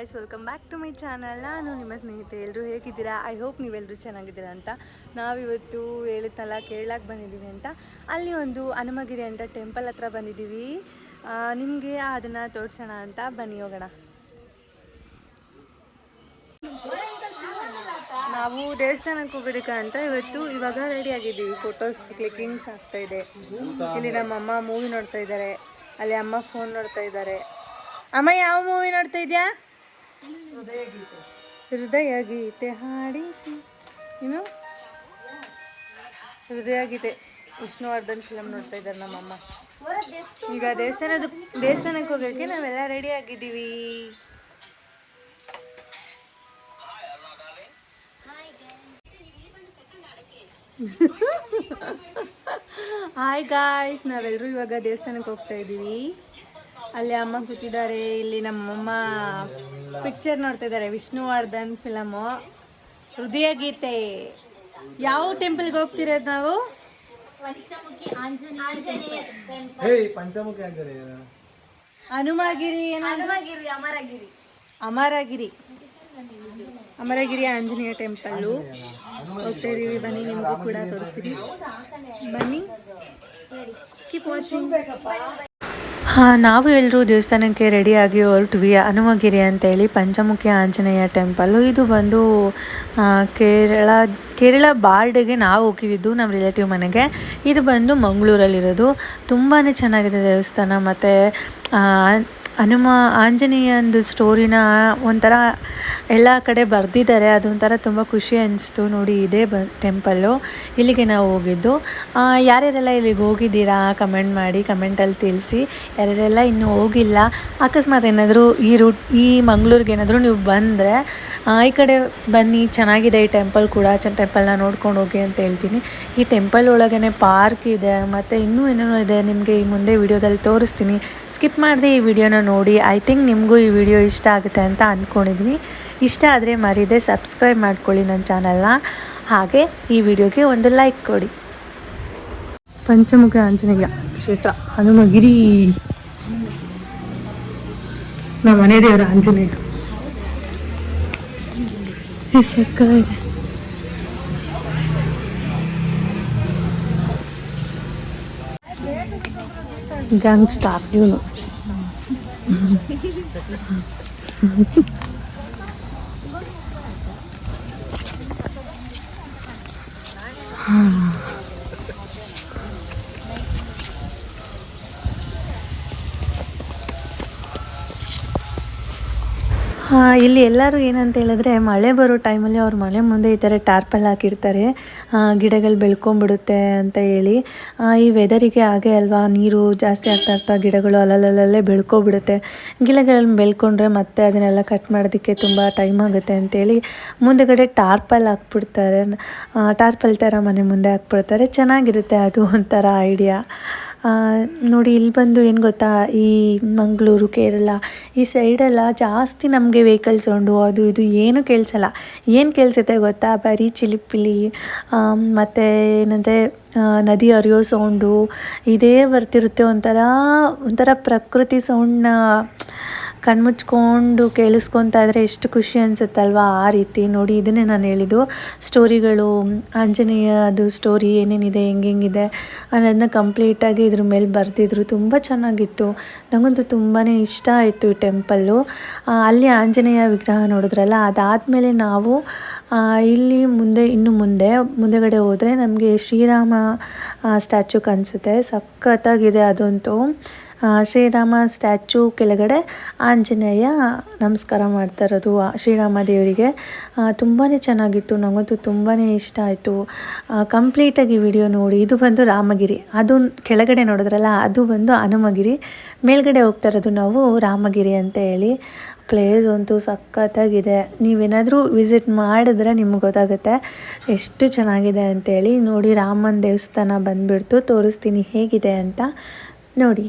Guys welcome back to my channel ನಾನು ನಿಮ್ಮ ಸ್ನೇಹಿತೆ ಎಲ್ಲರೂ ಹೇಗಿದ್ದೀರಾ? ಐ ಹೋಪ್ ನೀವೆಲ್ಲರೂ ಚೆನ್ನಾಗಿದ್ದೀರಾ ಅಂತ ನಾವಿವತ್ತು ಹೇಳಿದ್ನಲ್ಲ ಕೇರಳಕ್ಕೆ ಬಂದಿದ್ದೀವಿ ಅಂತ. ಅಲ್ಲಿ ಒಂದು ಹನುಮಗಿರಿ ಅಂತ ಟೆಂಪಲ್ ಹತ್ರ ಬಂದಿದ್ದೀವಿ. ನಿಮಗೆ ಅದನ್ನು ತೋರಿಸೋಣ ಅಂತ ಬನ್ನಿ, ಹೋಗೋಣ. ನಾವು ದೇವಸ್ಥಾನಕ್ಕೆ ಅಂತ ಇವತ್ತು ಇವಾಗ ರೆಡಿ ಆಗಿದ್ದೀವಿ. ಫೋಟೋಸ್ ಕ್ಲಿಕ್ಕಿಂಗ್ಸ್ ಆಗ್ತಾ ಇದೆ. ಇಲ್ಲಿ ನಮ್ಮ ಅಮ್ಮ ಮೂವಿ ನೋಡ್ತಾ ಇದ್ದಾರೆ. ಅಲ್ಲಿ ಅಮ್ಮ ಫೋನ್ ನೋಡ್ತಾ ಇದ್ದಾರೆ. ಅಮ್ಮ, ಯಾವ ಮೂವಿ ನೋಡ್ತಾ ಇದೆಯಾ? ಹೃದಯ ಗೀತೆ ಹಾಡಿಸಿ ಏನು ಹೃದಯ ಗೀತೆ. ವಿಷ್ಣುವರ್ಧನ್ ಫಿಲಮ್ ನೋಡ್ತಾ ಇದ್ದಾರೆ ನಮ್ಮಮ್ಮ. ಈಗ ದೇವಸ್ಥಾನದ, ದೇವಸ್ಥಾನಕ್ಕೆ ಹೋಗೋಕ್ಕೆ ನಾವೆಲ್ಲ ರೆಡಿ ಆಗಿದ್ದೀವಿ. ಹಾಯ್ ಗಾಯ್ಸ್ ನಾವೆಲ್ಲರೂ ಇವಾಗ ದೇವಸ್ಥಾನಕ್ಕೆ ಹೋಗ್ತಾ ಇದ್ದೀವಿ. ಅಲ್ಲಿ ಅಮ್ಮ ಕೂತಿದ್ದಾರೆ, ಇಲ್ಲಿ ನಮ್ಮಮ್ಮ. ಪಿಕ್ಚರ್ ನೋಡ್ತಾ ಇದ್ದಾರೆ ವಿಷ್ಣುವರ್ಧನ್ ಫಿಲಮು ಹೃದಯ ಗೀತೆ. ಯಾವ ಟೆಂಪಲ್ಗೆ ಹೋಗ್ತಿರೋದು ನಾವು? ಪಂಚಮುಖಿ ಆಂಜನೇಯ ಹನುಮಗಿರಿ ಅಮರಗಿರಿ. ಅಮರಗಿರಿ. ಅಮರಗಿರಿ ಆಂಜನೇಯ ಟೆಂಪಲ್ಲು ಹೋಗ್ತಾ ಇದೀವಿ ಬನ್ನಿ ನಿಮಗೂ ಕೂಡ ತೋರಿಸ್ತೀವಿ ಬನ್ನಿ. ಕೀಪ್ ವಾಚಿಂಗ್ ಹಾಂ, ನಾವು ಎಲ್ಲರೂ ದೇವಸ್ಥಾನಕ್ಕೆ ರೆಡಿಯಾಗಿ ಹೊರಟ್ವಿ. ಹನುಮಗಿರಿ ಅಂತೇಳಿ ಪಂಚಮುಖಿ ಆಂಜನೇಯ ಟೆಂಪಲ್ಲು ಇದು ಬಂದು ಕೇರಳ ಕೇರಳ ಬಾರ್ಡ್ಗೆ ನಾವು ಹೋಗಿದ್ದು ನಮ್ಮ ರಿಲೇಟಿವ್ ಮನೆಗೆ. ಇದು ಬಂದು ಮಂಗಳೂರಲ್ಲಿರೋದು. ತುಂಬಾ ಚೆನ್ನಾಗಿದೆ ದೇವಸ್ಥಾನ. ಮತ್ತು ಹನುಮ ಆಂಜನೇಯಂದು ಸ್ಟೋರಿನ ಒಂಥರ ಎಲ್ಲ ಕಡೆ ಬರೆದಿದ್ದಾರೆ. ಅದೊಂಥರ ತುಂಬ ಖುಷಿ ಅನ್ನಿಸ್ತು ನೋಡಿ ಇದೇ ಬ ಟೆಂಪಲ್ಲು ಇಲ್ಲಿಗೆ ನಾವು ಹೋಗಿದ್ದು. ಯಾರ್ಯಾರೆಲ್ಲ ಇಲ್ಲಿಗೆ ಹೋಗಿದ್ದೀರಾ? ಕಮೆಂಟ್ ಮಾಡಿ ಕಮೆಂಟಲ್ಲಿ ತಿಳಿಸಿ. ಯಾರ್ಯಾರೆಲ್ಲ ಇನ್ನೂ ಹೋಗಿಲ್ಲ? ಅಕಸ್ಮಾತ್ ಏನಾದರೂ ಈ ರೂಟ್ ಈ ಮಂಗಳೂರಿಗೆ ಏನಾದರೂ ನೀವು ಬಂದರೆ ಈ ಕಡೆ ಬನ್ನಿ, ಚೆನ್ನಾಗಿದೆ ಈ ಟೆಂಪಲ್ ಕೂಡ. ಚ ಟೆಂಪಲ್ನ ನೋಡ್ಕೊಂಡು ಹೋಗಿ ಅಂತ ಹೇಳ್ತೀನಿ. ಈ ಟೆಂಪಲ್ ಒಳಗೇ ಪಾರ್ಕ್ ಇದೆ. ಮತ್ತು ಇನ್ನೂ ಏನೇನೋ ಇದೆ ನಿಮಗೆ ಈ ಮುಂದೆ ವಿಡಿಯೋದಲ್ಲಿ ತೋರಿಸ್ತೀನಿ. ಸ್ಕಿಪ್ ಮಾಡದೆ ಈ ವಿಡಿಯೋನ ನೋಡಿ ಐ ಥಿಂಕ್ ನಿಮಗೂ ಈ ವಿಡಿಯೋ ಇಷ್ಟ ಆಗುತ್ತೆ ಅಂತ ಅಂದ್ಕೊಂಡಿದ್ದೀನಿ ಇಷ್ಟ ಆದರೆ ಮರಿದೆ ಸಬ್ಸ್ಕ್ರೈಬ್ ಮಾಡ್ಕೊಳ್ಳಿ ನನ್ನ ಚಾನಲ್ನ ಹಾಗೆ ಈ ವಿಡಿಯೋಗೆ ಒಂದು ಲೈಕ್ ಕೊಡಿ. ಪಂಚಮುಖ ಆಂಜನೇಯ ಕ್ಷೇತ್ರ, ಹನುಮಗಿರಿ. ನಮ್ಮ ಮನೆ ದೇವರ ಆಂಜನೇಯ. ಗ್ಯಾಂಗ್ ಸ್ಟಾರ್ ಇವನು. ಹಾಂ ಇಲ್ಲಿ ಎಲ್ಲರೂ ಏನಂತ ಹೇಳಿದ್ರೆ ಮಳೆ ಬರೋ ಟೈಮಲ್ಲಿ ಅವ್ರು ಮನೆ ಮುಂದೆ ಈ ಥರ ಟಾರ್ಪಲ್ ಹಾಕಿರ್ತಾರೆ. ಗಿಡಗಳು ಬೆಳ್ಕೊಂಬಿಡುತ್ತೆ ಅಂತ ಹೇಳಿ. ಈ ವೆದರಿಗೆ ಹಾಗೆ ಅಲ್ವಾ, ನೀರು ಜಾಸ್ತಿ ಆಗ್ತಾ ಆಗ್ತಾ ಗಿಡಗಳು ಅಲ್ಲಲ್ಲಲ್ಲೇ ಬೆಳ್ಕೊಬಿಡುತ್ತೆ. ಗಿಡಗಳನ್ನ ಬೆಳ್ಕೊಂಡ್ರೆ ಮತ್ತೆ ಅದನ್ನೆಲ್ಲ ಕಟ್ ಮಾಡೋದಕ್ಕೆ ತುಂಬ ಟೈಮ್ ಆಗುತ್ತೆ ಅಂತೇಳಿ ಮುಂದೆಗಡೆ ಟಾರ್ಪಲ್ ಹಾಕ್ಬಿಡ್ತಾರೆ. ಟಾರ್ಪಲ್ ಥರ ಮನೆ ಮುಂದೆ ಹಾಕ್ಬಿಡ್ತಾರೆ. ಚೆನ್ನಾಗಿರುತ್ತೆ ಅದು ಒಂಥರ ಐಡಿಯಾ ನೋಡಿ, ಇಲ್ಲಿ ಬಂದು ಏನು ಗೊತ್ತಾ? ಈ ಮಂಗಳೂರು, ಕೇರಳ, ಈ ಸೈಡೆಲ್ಲ ಜಾಸ್ತಿ ನಮಗೆ ವೆಹಿಕಲ್ ಸೌಂಡು ಅದು ಇದು ಏನು ಕೇಳಿಸಲ್ಲ. ಏನು ಕೇಳಿಸುತ್ತೆ ಗೊತ್ತಾ? ಬರೀ ಚಿಲಿಪಿಲಿ ಮತ್ತು ಏನಂದರೆ ನದಿ ಹರಿಯೋ ಸೌಂಡು ಇದೇ ಬರ್ತಿರುತ್ತೆ ಒಂಥರ ಒಂಥರ ಪ್ರಕೃತಿ ಸೌಂಡ್ನ ಕಣ್ಮುಚ್ಕೊಂಡು ಕೇಳಿಸ್ಕೊತಾ ಇದ್ರೆ ಎಷ್ಟು ಖುಷಿ ಅನಿಸುತ್ತಲ್ವಾ ಆ ರೀತಿ ನೋಡಿ ಇದನ್ನೇ ನಾನು ಹೇಳಿದ್ದು. ಸ್ಟೋರಿಗಳು ಆಂಜನೇಯ ಅದು ಸ್ಟೋರಿ ಏನೇನಿದೆ, ಹೆಂಗೆಂಗಿದೆ ಅನ್ನೋದನ್ನ ಕಂಪ್ಲೀಟಾಗಿ ಇದ್ರ ಮೇಲೆ ಬರೆದಿದ್ರು. ತುಂಬ ಚೆನ್ನಾಗಿತ್ತು. ನನಗಂತೂ ತುಂಬಾ ಇಷ್ಟ ಆಯಿತು ಈ ಟೆಂಪಲ್ಲು ಅಲ್ಲಿ ಆಂಜನೇಯ ವಿಗ್ರಹ ನೋಡಿದ್ರಲ್ಲ, ಅದಾದಮೇಲೆ ನಾವು ಇಲ್ಲಿ ಮುಂದೆ, ಇನ್ನು ಮುಂದೆ, ಮುಂದೆಗಡೆ ಹೋದರೆ ನಮಗೆ ಶ್ರೀರಾಮ ಸ್ಟ್ಯಾಚು ಕಾಣಿಸುತ್ತೆ. ಸಖತ್ತಾಗಿದೆ ಅದಂತೂ. ಶ್ರೀರಾಮ ಸ್ಟ್ಯಾಚು ಕೆಳಗಡೆ ಆಂಜನೇಯ ನಮಸ್ಕಾರ ಮಾಡ್ತಾ ಇರೋದು ಶ್ರೀರಾಮ ದೇವರಿಗೆ. ತುಂಬಾ ಚೆನ್ನಾಗಿತ್ತು ನಮಗಂತೂ ತುಂಬಾ ಇಷ್ಟ ಆಯಿತು. ಕಂಪ್ಲೀಟಾಗಿ ವಿಡಿಯೋ ನೋಡಿ, ಇದು ಬಂದು ರಾಮಗಿರಿ. ಅದು ಕೆಳಗಡೆ ನೋಡಿದ್ರಲ್ಲ, ಅದು ಬಂದು ಹನುಮಗಿರಿ. ಮೇಲ್ಗಡೆ ಹೋಗ್ತಾ ಇರೋದು ನಾವು ರಾಮಗಿರಿ ಅಂತ ಹೇಳಿ. ಪ್ಲೇಸ್ ಅಂತೂ ಸಖತ್ತಾಗಿದೆ. ನೀವೇನಾದರೂ ವಿಸಿಟ್ ಮಾಡಿದ್ರೆ ನಿಮ್ಗೆ ಗೊತ್ತಾಗುತ್ತೆ ಎಷ್ಟು ಚೆನ್ನಾಗಿದೆ ಅಂತೇಳಿ ನೋಡಿ, ರಾಮನ ದೇವಸ್ಥಾನ ಬಂದುಬಿಡ್ತು, ತೋರಿಸ್ತೀನಿ ಹೇಗಿದೆ ಅಂತ. ನೋಡಿ.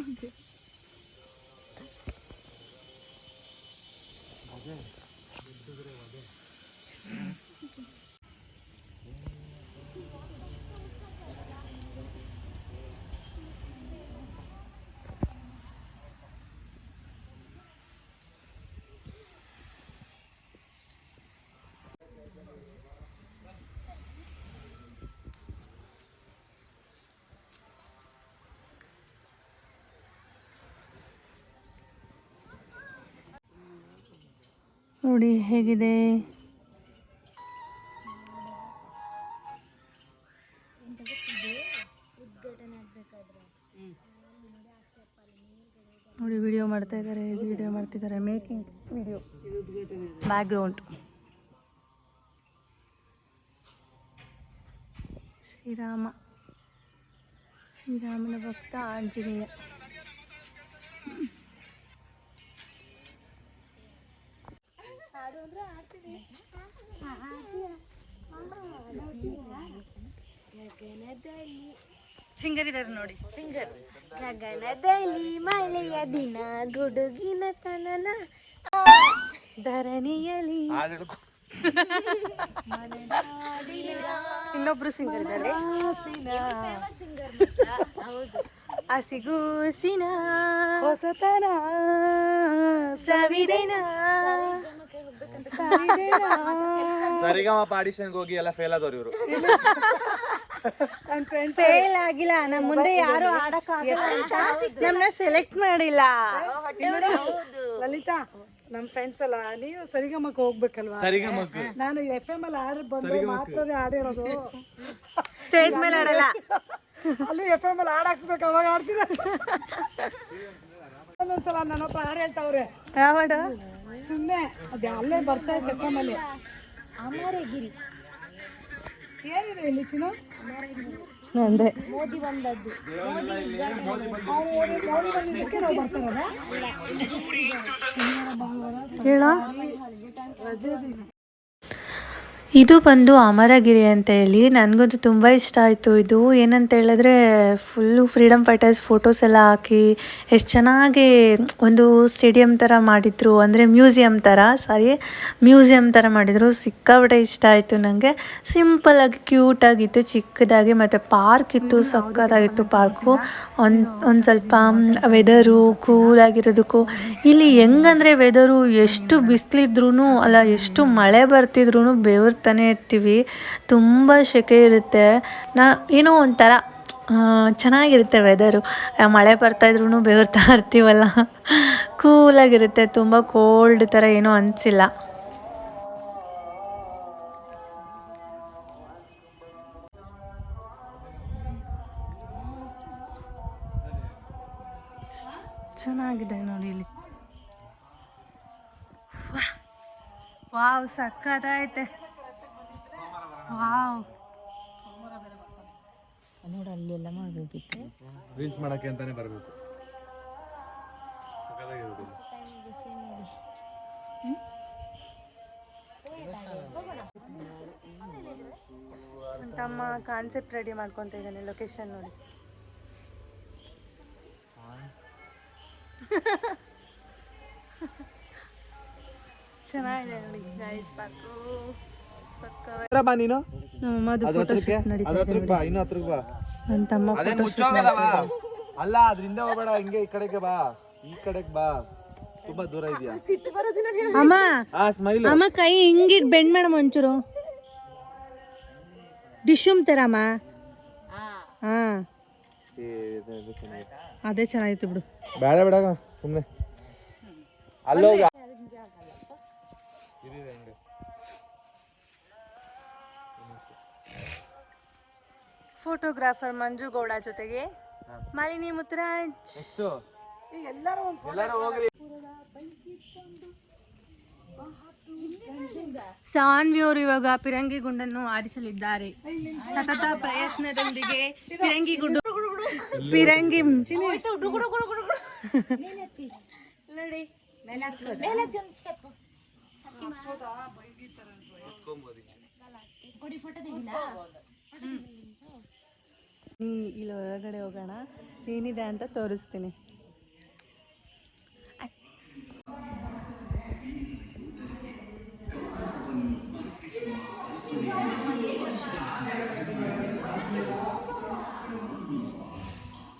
ನೋಡಿ, ಹೇಗಿದೆ? ನೋಡಿ ವಿಡಿಯೋ ಮಾಡ್ತಾ ಇದ್ದಾರೆ ವಿಡಿಯೋ ಮಾಡ್ತಿದ್ದಾರೆ ಮೇಕಿಂಗ್ ವಿಡಿಯೋ ಬ್ಯಾಕ್ಗ್ರೌಂಡ್ ಶ್ರೀರಾಮ. ಶ್ರೀರಾಮನ ಭಕ್ತ ಆಂಜನೇಯ. ಸಿಂಗರಿದ್ದಾರೆ ನೋಡಿ. ಸಿಂಗರ್. ಗಗನದಲ್ಲಿ ಮಳೆಯ ದಿನ ಗುಡುಗಿನ ತನನ. ಧರಣಿಯಲಿ ಇನ್ನೊಬ್ರು ಸಿಂಗರ್ ಇದ್ದಾರೆ. ಸಿಂಗರ್ ಹೌದು. ಹಸಿಗೂಸಿನ. ಹೊಸತನ. ಸವಿದೆನ. ಸರಿಗಮಪ ಆಡಿಷನ್ಗೆ ಹೋಗಿ ಎಲ್ಲ ಫೇಲ್ ಆದವ್ರು ಇವರು. ಫೇಲ್ ಆಗಿಲ್ಲ ನಮ್ಮ ಮುಂದೆ ಯಾರು ಆಡಕ್ ನಮ್ಮನ್ನ ಸೆಲೆಕ್ಟ್ ಮಾಡಿಲ್ಲ. ಲಲಿತಾ ನಮ್ಮ ಫ್ರೆಂಡ್ಸ್ ಅಲ್ಲ ನೀವು ಸರಿಗಮಕ್ ಹೋಗ್ಬೇಕಲ್ವಾ? ಸರಿಗಮಕ್ಕೆ. ನಾನು ಎಫ್ ಎಂ ಅಲ್ಲಿ ಆಡ್ರೆ ಬಂದ್ರೆ ಮಾತ್ರ ಆಡಿರೋದು ಸ್ಟೇಜ್ ಮೇಲೆ ಆಡಲ್ಲ. ಅಲ್ಲಿ ಎಫ್ ಎಂ ಅಲ್ಲಿ ಹಾಕ್ಸ್ಬೇಕು ಅವಾಗ ಆಡ್ತೀರ ಒಂದೊಂದ್ಸಲ ನನ್ನ ಹತ್ರ ಹಾಡು ಹೇಳ್ತಾವ್ರೆ. ಯಾವ ಹಾಡು? ಸುಮ್ಮನೆ ಅದು ಅಲ್ಲೇ ಬರ್ತಾ ಇದೆ ಗಿರಿ ಅಮರಗಿರಿ. ಏನಿದೆ ಇಲ್ಲಿ ಚಿನ್ನು? ನಂದೆ. ಮೋದಿ ಬಂದದ್ದು. ಮೋದಿ ಮೋದಿ ಬಂದಿದ್ದಕ್ಕೆ ನಾವು ಬರ್ತಾರಲ್ಲ ಹೇಳ? ರಜೆ ದಿನ. ಇದು ಬಂದು ಅಮರಗಿರಿ ಅಂತ ಹೇಳಿ. ನನಗಂತೂ ತುಂಬ ಇಷ್ಟ ಆಯಿತು ಇದು. ಏನಂತ ಹೇಳಿದ್ರೆ ಫುಲ್ಲು ಫ್ರೀಡಮ್ ಫೈಟರ್ಸ್ ಫೋಟೋಸ್ ಎಲ್ಲ ಹಾಕಿ ಎಷ್ಟು ಚೆನ್ನಾಗಿ ಒಂದು ಸ್ಟೇಡಿಯಂ ಥರ ಮಾಡಿದ್ರು. ಅಂದರೆ ಮ್ಯೂಸಿಯಂ ಥರ ಸಾರಿ ಮ್ಯೂಸಿಯಂ ಥರ ಮಾಡಿದರು. ಸಿಕ್ಕಾಪಟ್ಟೆ ಇಷ್ಟ ಆಯಿತು ನನಗೆ ಸಿಂಪಲಾಗಿ ಕ್ಯೂಟಾಗಿತ್ತು ಚಿಕ್ಕದಾಗಿ. ಮತ್ತು ಪಾರ್ಕ್ ಇತ್ತು ಸಕ್ಕತ್ತಾಗಿತ್ತು ಪಾರ್ಕು ಒಂದು ಒಂದು ಸ್ವಲ್ಪ ವೆದರು ಕೂಲಾಗಿರೋದಕ್ಕೂ ಇಲ್ಲಿ ಹೆಂಗಂದರೆ ವೆದರು ಎಷ್ಟು ಬಿಸಿಲಿದ್ರೂ ಅಲ್ಲ, ಎಷ್ಟು ಮಳೆ ಬರ್ತಿದ್ರೂ ಬೆವರ್ತಾನೆ ಇರ್ತೀವಿ. ತುಂಬ ಸೆಕೆ ಇರುತ್ತೆ. ನಾ ಏನೋ ಒಂಥರ ಚೆನ್ನಾಗಿರುತ್ತೆ ವೆದರು ಮಳೆ ಬರ್ತಾಯಿದ್ರು ಬೆವರ್ತಾ ಇರ್ತೀವಲ್ಲ. ಕೂಲಾಗಿರುತ್ತೆ ತುಂಬ ಕೋಲ್ಡ್ ಥರ ಏನೂ ಅನಿಸಿಲ್ಲ. ಚೆನ್ನಾಗಿದೆ ನೋಡಿ ಇಲ್ಲಿ. ವಾವ್ ಸಕ್ಕತ್ತೈತೆ ಮಾಡಬೇಕಿತ್ತು. ರೀಲ್ಸ್ ಮಾಡಕ್ಕೆ ಅಂತಾನೆ ಬರಬೇಕು. ತಮ್ಮ ಕಾನ್ಸೆಪ್ಟ್ ರೆಡಿ ಮಾಡ್ಕೊತ ಇದ್ದಾನೆ ಲೊಕೇಶನ್ ನೋಡಿ. ಚೆನ್ನಾಗಿದೆ ನೋಡಿ ಗೈಸ್ ಪಾರ್ಕು ಸಕ್ಕ ಬಾ ನೀನು. ನಮ್ಮಮ್ಮದು ಅದ್ರ ಫೋಟೋ ಹತ್ರಕ್ಕೆ? ಅದ್ರ ಹತ್ರಕ್ಕೆ ಬಾ ಇನ್ನು ಹತ್ರಕ್ಕೆ ಬಾ. ನನ್ನ ತಮ್ಮ ಅದೇನ್ ಫೋಟೋ ಮುಚ್ಚೋಗಲ್ಲವಾ ಅಲ್ಲ ಅದ್ರಿಂದ ಹೋಗ್ಬೇಡ ಹಿಂಗೆ ಈ ಕಡೆಗೆ ಬಾ. ಈ ಕಡೆಗೆ ಬಾ. ತುಂಬಾ ದೂರ ಇದೆಯಾ? ಅಮ್ಮ ಆ ಸ್ಮೈಲ್ ಅಮ್ಮ ಕೈ ಹಿಂಗಿಟ್ ಬೆಂಡ್ ಮೇಡಮ್ ಒಂಚೂರು. ಡಿಶುಮ್ ತರಮ್ಮ. ಹಾ. ಅದೇ ಚೆನ್ನಾಗಿತ್ತು ಬಿಡು. ಬೇಡ ಬೇಡ ಸುಮ್ನೆ. ಅಲ್ಲೋಗ ಫೋಟೋಗ್ರಾಫರ್ ಮಂಜು ಗೌಡ ಜೊತೆಗೆ. ಮಾಲಿನಿ ಮುತ್ತರಾಜ್ ಸಾನ್ವಿಯವರು ಇವಾಗ ಪಿರಂಗಿ ಗುಂಡನ್ನು ಆರಿಸಲಿದ್ದಾರೆ. ಸತತ ಪ್ರಯತ್ನದೊಂದಿಗೆ ಪಿರಂಗಿ ಗುಂಡು. ಪಿರಂಗಿ ನೋಡಿ ಕೊಡಿ ಫೋಟೋ ತೆಗಿಲ್ಲ ಇಲ್ಲಿ ಒಳಗಡೆ ಹೋಗೋಣ. ಏನಿದೆ ಅಂತ ತೋರಿಸ್ತೀನಿ.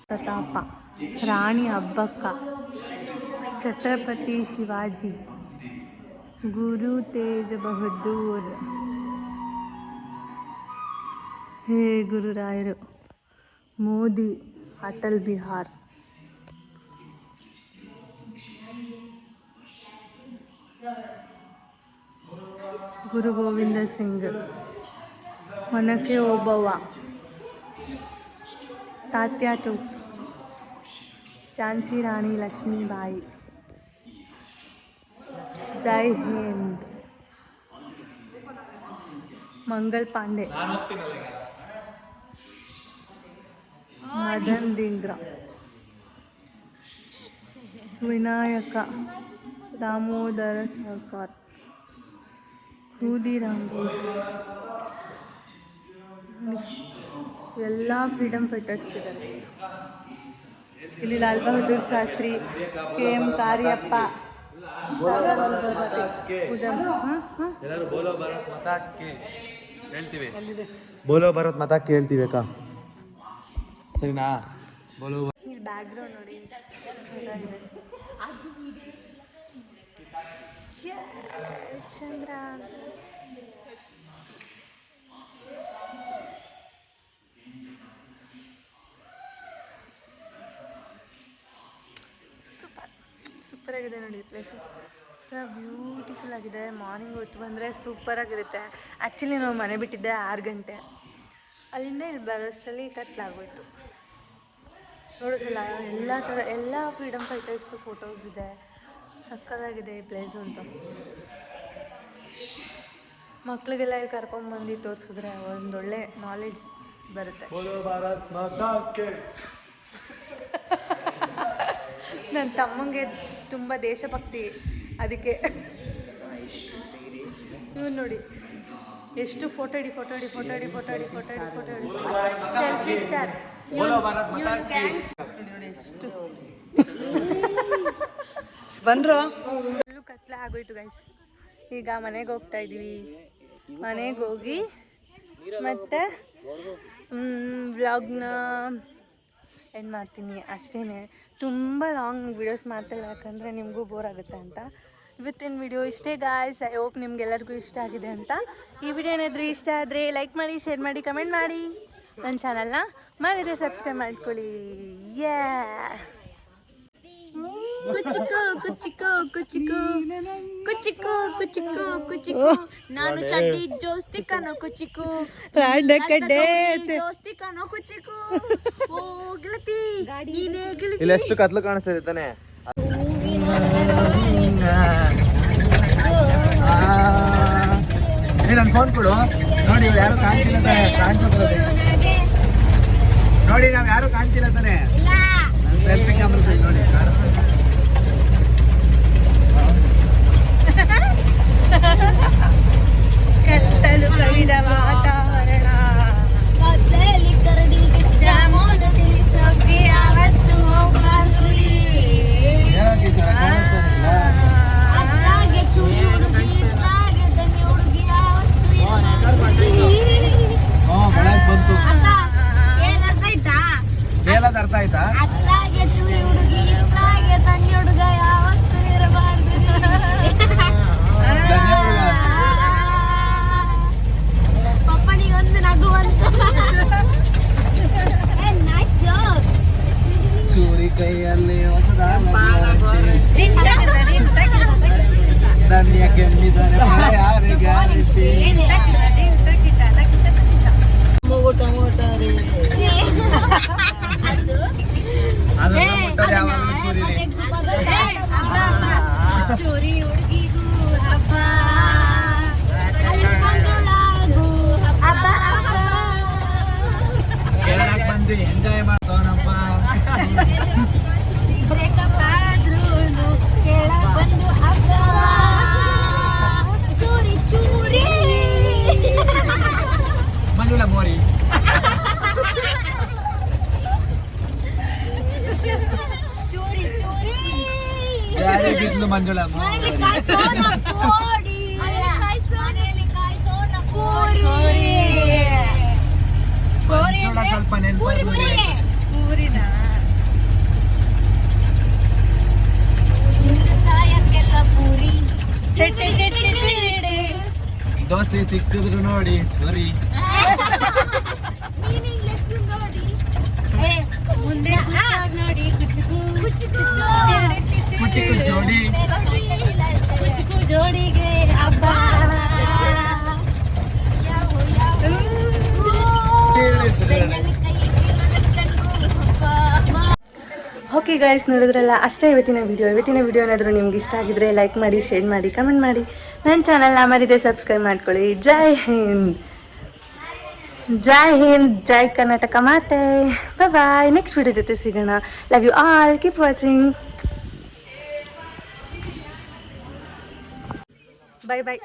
ಪ್ರತಾಪ, ರಾಣಿ ಹಬ್ಬಕ್ಕ, ಛತ್ರಪತಿ ಶಿವಾಜಿ, ಗುರು ತೇಜ್ ಬಹದ್ದೂರ್ ಹೇ ಗುರುರಾಯರು. मोदी, अटल बिहार। गुरु गोविंद सिंग मन के ओबव्वा तात्या टू। झांसी राणी लक्ष्मीबाई। जय हिंद। मंगल पांडे। ಮದನ್ ದಿಂಗ್ರ ವಿನಾಯಕ ದಾಮೋದರ ಸರ್ಕಾರ್ ರಂಗೋಸ್ ಎಲ್ಲ ಫ್ರೀಡಮ್ ಫೈಟರ್ಸ್ ಇದ್ದಾರೆ ಇಲ್ಲಿ ಲಾಲ್ ಬಹದ್ದೂರ್ ಶಾಸ್ತ್ರಿ ಕೆ ಎಂ ಕಾರ್ಯಪ್ಪ. ಬೋಲೋ ಭಾರತ್ ಮತಾಕ್ಕೆ ಹೇಳ್ತೀವಿ. ಬೋಲೋ ಭಾರತ್ ಮತ ಹೇಳ್ತೀವಿ ಅಕ್ಕ. ಸರಿನಾ ಬೋಲೋ ಇಲ್ಲಿ ಬ್ಯಾಕ್ಗ್ರೌಂಡ್ ನೋಡಿ. ಚೆನ್ನಾಗಿದೆ Yeah, ಚಂದ್ರ. ಸೂಪರ್ ಸೂಪರ್ ಆಗಿದೆ ನೋಡಿ ಪ್ಲೇಸು ಬ್ಯೂಟಿಫುಲ್ ಆಗಿದೆ. ಮಾರ್ನಿಂಗ್ ಹೊತ್ತು ಬಂದರೆ ಸೂಪರ್ ಆಗಿರುತ್ತೆ. ಆ್ಯಕ್ಚುಲಿ ನಾವು ಮನೆ ಬಿಟ್ಟಿದ್ದೆ ಆರು ಗಂಟೆ. ಅಲ್ಲಿಂದ ಇಲ್ಲಿ ಬರೋಷ್ಟರಲ್ಲಿ ಕತ್ಲಾಗೋಯ್ತು. ನೋಡಿದ್ರಲ್ಲ ಎಲ್ಲ ಥರ ಎಲ್ಲ ಫ್ರೀಡಮ್ ಫೈಟರ್ಸ್ದು ಫೋಟೋಸ್ ಇದೆ. ಸಕ್ಕತ್ತಾಗಿದೆ ಈ ಪ್ಲೇಸು ಅಂತ. ಮಕ್ಕಳಿಗೆಲ್ಲ ಇಲ್ಲಿ ಕರ್ಕೊಂಡ್ಬಂದು ತೋರಿಸಿದ್ರೆ ಒಂದೊಳ್ಳೆ ನಾಲೆಡ್ಜ್ ಬರುತ್ತೆ. ನನ್ನ ತಮ್ಮಂಗೆ ತುಂಬ ದೇಶಭಕ್ತಿ ಅದಕ್ಕೆ. ಇವ್ ನೋಡಿ ಎಷ್ಟು ಫೋಟೋ ಇಡಿ ಫೋಟೋ ಹಿಡಿ ಫೋಟೋ ಹಿಡಿ ಫೋಟೋ ಹಿಡಿ ಫೋಟೋ ಹಿಡಿ ಫೋಟೋ ಸೆಲ್ಫಿ ಸ್ಟಾರ್ ಬೋಲೋ ಭಾರತ್ ಮಾತಾ ಕಿ. ಗ್ಯಾಂಗ್ಸ್ ನೋಡಿ ಎಷ್ಟು ಬಂದ್ರು. ಫುಲ್ಲು ಕತ್ಲೆ ಆಗೋಯ್ತು ಗೈಸ್ ಈಗ ಮನೆಗೆ ಹೋಗ್ತಾ ಇದೀವಿ. ಮನೆಗೆ ಹೋಗಿ ಮತ್ತೆ ವ್ಲಾಗ್ನ ಏನು ಮಾಡ್ತೀನಿ. ಅಷ್ಟೇನೆ. ತುಂಬ ಲಾಂಗ್ ವಿಡಿಯೋಸ್ ಮಾಡ್ತಿಲ್ಲ ಯಾಕಂದರೆ ನಿಮಗೂ ಬೋರ್ ಆಗುತ್ತೆ ಅಂತ. ಇವತ್ತಿನ ವಿಡಿಯೋ ಇಷ್ಟೇ ಗಾಯ್ಸ್ ಐ ಹೋಪ್ ನಿಮ್ಗೆಲ್ಲರಿಗೂ ಇಷ್ಟ ಆಗಿದೆ ಅಂತ. ಈ ವಿಡಿಯೋ ಏನಾದರೂ ಇಷ್ಟ ಆದರೆ ಲೈಕ್ ಮಾಡಿ ಶೇರ್ ಮಾಡಿ ಕಮೆಂಟ್ ಮಾಡಿ. ನನ್ನ ಚಾನಲ್ನ ಮಾಡಿದ್ರೆ ಸಬ್ಸ್ಕ್ರೈಬ್ ಮಾಡ್ಕೊಳ್ಳಿ. ಯಾ ಕುಚಿಕು ಕುಚಿಕು ಕುಚಿಕು ಕುಚಿಕು ಕುಚಿಕೋ ಕುಚಿಕೋ ನಾನು ಚಡ್ಡಿ ಜೋಸ್ತಿ ಕಣೋ ಕುಚಿಕು ಜೋಸ್ತಿ ಕಣೋ ಕುಚಿಕು ಓ ಗೆಳತಿ ನೀನೇ ಗೆಳತಿ. ಇಲ್ಲಿ ಎಷ್ಟು ಕತ್ಲು ಕಾಣಿಸ್ತಾ ಇದೆ ತಾನೆ? ನನ್ನ ಫೋನ್ ಕೊಡು. ನೋಡಿ ಯಾರು ಕಾಣ್ತಿಲ್ಲ ತಾನೆ? ಕಾಣಿಸ್ತದೆ ನೋಡಿ ನಾವ್ ಯಾರು ಕಾಣ್ತಿಲ್ಲ ತಾನೆ. ಸೆಲ್ಫಿ ಕ್ಯಾಮ್ರಾ ನೋಡಿ ಕತ್ತಲು ಕವಿದ ವಾತಾವರಣ. ಕತ್ತಲಿ ಕರಡಿ ಜಾಮೂನು ತಿನ್ನಿಸೋಕೆ ಮಂಜುಳ ಸ್ವಲ್ಪ ಪೂರಿ. ದೋಸ್ತಿ ಸಿಕ್ಕಿದ್ರು ನೋಡಿ ಸರಿ. ಮುಂದೆ ಕೂತ್ಕೊಂಡ್ ನೋಡಿ ಕುಚ್ಚು ಕುಚಿಕು ಕುಚಿಕು ಜೋಡಿ. ಕುಚಿಕು ಜೋಡಿಗೆ ಹಬ್ಬ. ಓಕೆ ಗೈಸ್ ನೋಡಿದ್ರಲ್ಲ? ಅಷ್ಟೇ ಇವತ್ತಿನ ವಿಡಿಯೋ ಇವತ್ತಿನ ವಿಡಿಯೋ ಏನಾದರೂ ನಿಮ್ಗೆ ಇಷ್ಟ ಆಗಿದ್ರೆ ಲೈಕ್ ಮಾಡಿ ಶೇರ್ ಮಾಡಿ ಕಮೆಂಟ್ ಮಾಡಿ. ನನ್ನ ಚಾನಲ್ನ ಮರಿದೆ ಸಬ್ಸ್ಕ್ರೈಬ್ ಮಾಡ್ಕೊಳ್ಳಿ. ಜೈ ಹಿಂದ್. ಜೈ ಹಿಂದ್ ಜೈ ಕರ್ನಾಟಕ ಮಾತೆ. ಬಾಯ್ ನೆಕ್ಸ್ಟ್ ವಿಡಿಯೋ ಜೊತೆ ಸಿಗೋಣ. Love you all keep watching bye bye